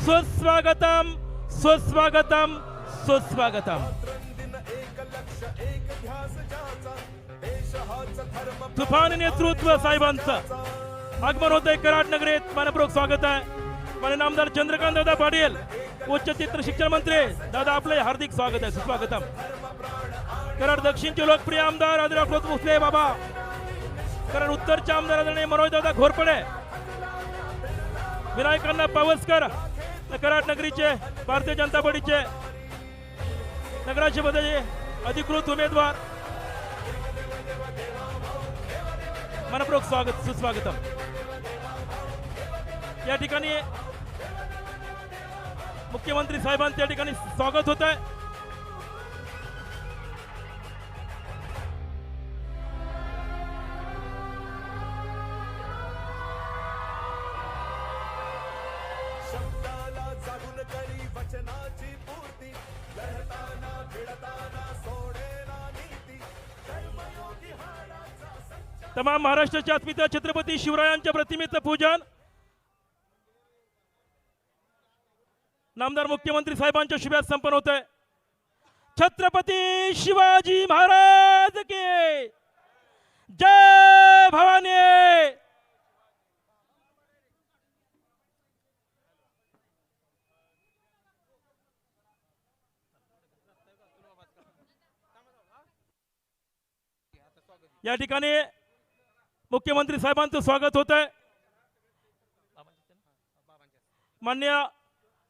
सुस्वागतम सुस्वागतम सुस्वागतम। तुफान नेतृत्व साहेबांचं आगमन होतंय कराड नगरीत मनपूर्वक स्वागत आहे। माने नामदार चंद्रकांत दादा पाटील उच्च चित्र शिक्षण मंत्री दादा आपले हार्दिक स्वागत आहे सुस्वागतम। कराड दक्षिणचे लोकप्रिय आमदार आदिराव भोसले बाबा। कराड उत्तरचे आमदार आदरणीय मनोज दादा घोरपडे। विनायकांना पावसकर। कराड नगरीचे भारतीय जनता पार्टीचे नगराचे अधिकृत उमेदवार. मनपूर्वक स्वागत सुस्वागतम. या ठिकाणी मुख्यमंत्री साहेबांचं या ठिकाणी स्वागत होत आहे करी वचनाची पूर्ती लढताना भिडताना सोडेना नीती. कर्मयोगी हाडाचा तमाम महाराष्ट्राच्या अस्मिता छत्रपती शिवरायांच्या प्रतिमेचं पूजन. नामदार मुख्यमंत्री साहेबांच्या शुभ्यात संपन्न होत आहे छत्रपती शिवाजी महाराज के जय भवानी! या ठिकाणी मुख्यमंत्री साहेबांचं स्वागत होत आहे मान्य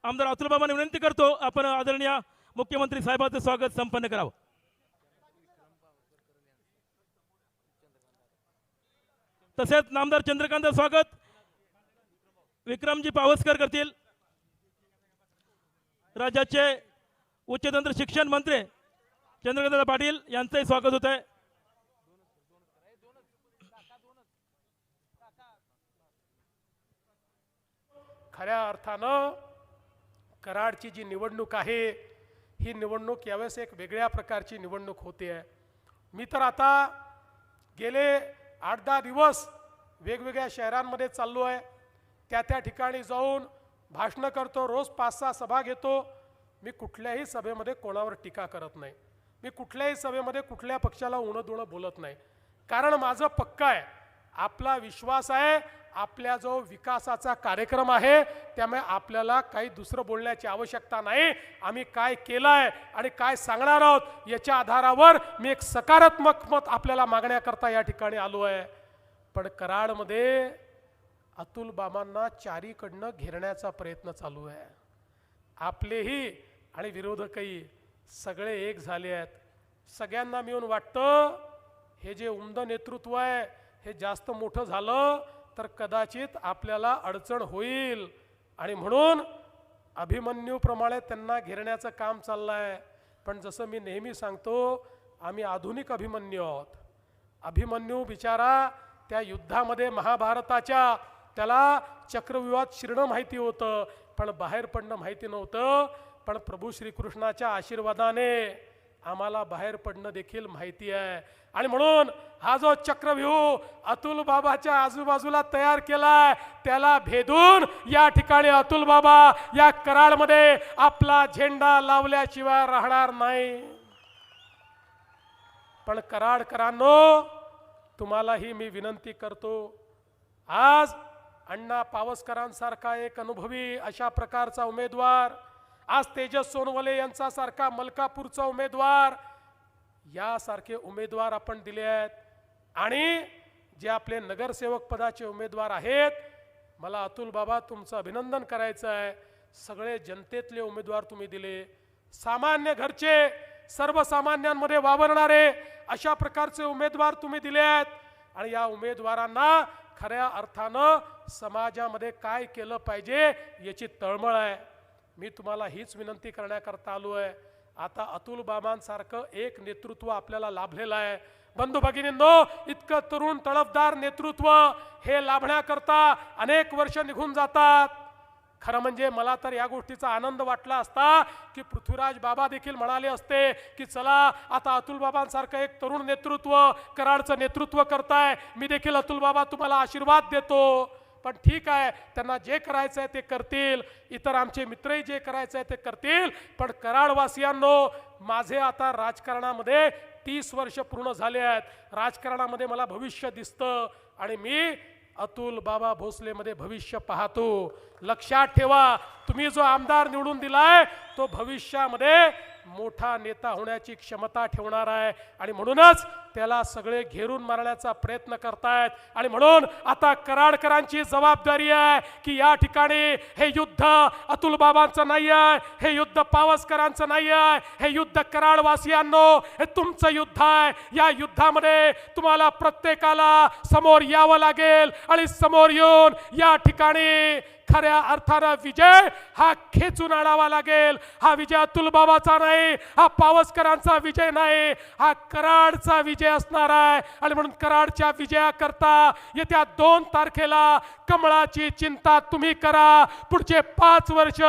आमदार अतुलबाबांना विनंती करतो आपण आदरणीय मुख्यमंत्री साहेबांचं स्वागत संपन्न करावं. तसेच नामदार चंद्रकांत स्वागत विक्रमजी पावसकर करतील. राज्याचे उच्चतंत्र शिक्षण मंत्री चंद्रकांत पाटील यांचंही स्वागत होत आहे खऱ्या अर्थानं कराडची जी निवडणूक आहे ही निवडणूक यावेळेस एक वेगळ्या प्रकारची निवडणूक होते. आहे मी तर आता गेले आठ दहा दिवस वेगवेगळ्या शहरांमध्ये चाललो आहे. त्या त्या ठिकाणी जाऊन भाषणं करतो रोज पाच सहा सभा घेतो. मी कुठल्याही सभेमध्ये कोणावर टीका करत नाही. मी कुठल्याही सभेमध्ये कुठल्या पक्षाला उणं दुणं बोलत नाही. कारण माझं पक्का आहे आपला विश्वास आहे आपल्या जो विकासाचा कार्यक्रम आहे त्यामुळे आपल्याला काही दुसरं बोलण्याची आवश्यकता नाही. आम्ही काय केलं आहे आणि काय सांगणार आहोत याच्या आधारावर मी एक सकारात्मक मत आपल्याला मागण्याकरता या ठिकाणी आलो आहे पण कराडमध्ये अतुल बाबांना चारीकडनं घेरण्याचा प्रयत्न चालू आहे. आपलेही आणि विरोधकही सगळे एक झाले आहेत. सगळ्यांना मिळून वाटतं हे जे उमद नेतृत्व आहे हे जास्त मोठं झालं तर कदाचित आपल्याला अडचण होईल. आणि म्हणून अभिमन्यूप्रमाणे त्यांना घेरण्याचं काम चाललं आहे पण जसं मी नेहमी सांगतो आम्ही आधुनिक अभिमन्यू आहोत. अभिमन्यू बिचारा त्या युद्धामध्ये महाभारताच्या त्याला चक्रव्यूहात शिरणं माहिती होतं पण बाहेर पडणं माहिती नव्हतं. पण प्रभू श्रीकृष्णाच्या आशीर्वादाने आम्हाला बाहेर पडणं देखील माहिती आहे. आणि म्हणून हा जो चक्रव्यूह अतुल बाबाच्या आजूबाजूला तयार केलाय त्याला भेदून या ठिकाणी अतुल बाबा या कराडमध्ये आपला झेंडा लावल्याशिवाय राहणार नाही. पण कराडकरांनो तुम्हालाही मी विनंती करतो आज अण्णा पावसकरांसारखा एक अनुभवी अशा प्रकारचा उमेदवार आज तेजस सोनवले यांचा सारखा मलकापूरचा उमेदवार यासारखे उमेदवार आपण दिले आहेत. आणि जे आपले नगरसेवक पदाचे उमेदवार आहेत मला अतुल बाबा तुमचं अभिनंदन करायचं आहे. सगळे जनतेतले उमेदवार तुम्ही दिले. सामान्य घरचे सर्वसामान्यांमध्ये वावरणारे अशा प्रकारचे उमेदवार तुम्ही दिले आहेत. आणि या उमेदवारांना खऱ्या अर्थानं समाजामध्ये काय केलं पाहिजे याची तळमळ आहे. मी तुम्हाला हीच विनंती करण्याकरता आलो आहे. आता अतुल बाबांसारखं एक नेतृत्व आपल्याला लाभलेलं आहे. बंधू भगिनींनो इतकं तरुण तळपदार नेतृत्व हे लाभण्याकरता अनेक वर्ष निघून जातात. खरं म्हणजे मला तर या गोष्टीचा आनंद वाटला असता की पृथ्वीराज बाबा देखील म्हणाले असते की चला आता अतुल बाबांसारखं एक तरुण नेतृत्व कराडचं नेतृत्व करताय. मी देखील अतुल बाबा तुम्हाला आशीर्वाद देतो. पण ठीक आहे त्यांना जे करायचं आहे ते करतील. इतर आमचे मित्रही जे करायचं आहे ते करतील. पण कराडवासियांनो माझे आता राजकारणामध्ये तीस वर्ष पूर्ण झाले आहेत. राजकारणामध्ये मला भविष्य दिसतं आणि मी अतुल बाबा भोसलेमध्ये भविष्य पाहतो. लक्षात ठेवा तुम्ही जो आमदार निवडून दिलाय तो भविष्यामध्ये मोठा नेता होण्याची क्षमता ठेवणार आहे. आणि म्हणूनच त्याला सगळे घेरून मारण्याचा प्रयत्न करतायत. आणि म्हणून आता कराडकरांची जबाबदारी आहे की या ठिकाणी हे युद्ध अतुल बाबांचं नाही आहे हे युद्ध पावसकरांचं नाही आहे हे युद्ध कराडवासियांनो हे तुमचं युद्ध आहे. या युद्धामध्ये तुम्हाला प्रत्येकाला समोर यावं लागेल आणि समोर येऊन या ठिकाणी खऱ्या अर्थानं विजय हा खेचून आणावा लागेल. हा विजय अतुल बाबाचा नाही हा पावसकरांचा विजय नाही हा कराडचा विजय असणार आहे. आणि म्हणून कराडच्या विजयाकरता येत्या दोन तारखेला कमळाची चिंता तुम्ही करा. पुढचे पाच वर्ष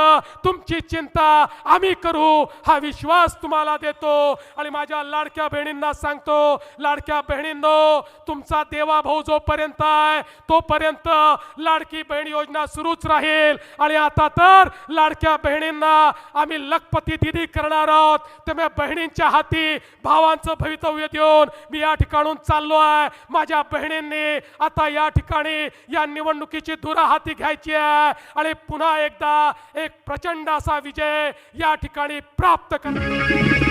तुमची चिंता आम्ही करू. हा विश्वास तुम्हाला देतो. आणि माझ्या लाडक्या बहिणींना सांगतो लाडक्या बहिणींनो तुमचा देवा भाऊ जोपर्यंत आहे तोपर्यंत लाडकी बहीण योजना सुरूच राहील. आणि आता तर लाडक्या बहिणींना आम्ही लखपती दिदी करणार आहोत. त्यामुळे बहिणींच्या हाती भावांचं भवितव्य देऊन मी या ठिकाणून चाललो आहे. माझ्या बहिणींनी आता या ठिकाणी या निवडणुकीची धुरा हाती घ्यायची आहे. आणि पुन्हा एकदा एक प्रचंड असा विजय या ठिकाणी प्राप्त कर